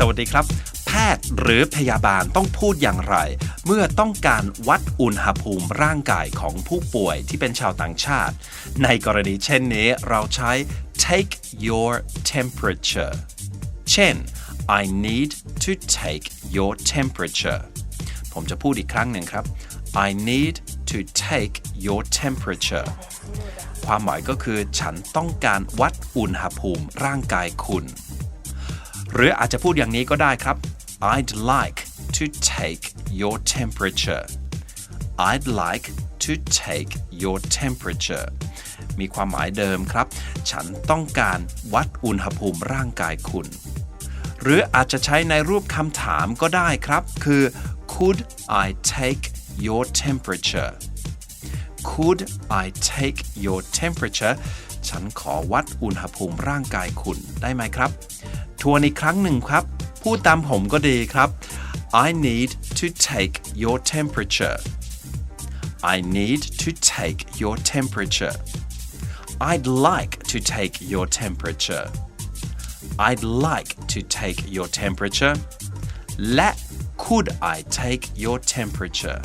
สวัสดีครับ แพทย์หรือพยาบาลต้องพูดอย่างไร เมื่อต้องการวัดอุณหภูมิร่างกายของผู้ป่วยที่เป็นชาวต่างชาติ ในกรณีเช่นนี้เราใช้ take your temperature เช่น I need to take your temperature ผมจะพูดอีกครั้งหนึ่งครับ I need to take your temperature ความหมายก็คือฉันต้องการวัดอุณหภูมิร่างกายคุณ หรืออาจจะพูดอย่างนี้ก็ได้ครับ I'd like to take your temperature I'd like to take your temperature มีความหมายเดิมครับ ฉันต้องการวัดอุณหภูมิร่างกายคุณ หรืออาจจะใช้ในรูปคำถามก็ได้ครับ คือ Could I take your temperature Could I take your temperature ฉันขอวัดอุณหภูมิร่างกายคุณได้ไหมครับ ทวนอีกครั้งหนึ่งครับ พูดตามผมก็ดีครับ I need to take your temperature I need to take your temperature I'd like to take your temperature I'd like to take your temperature และ could I take your temperature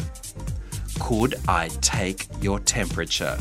could I take your temperature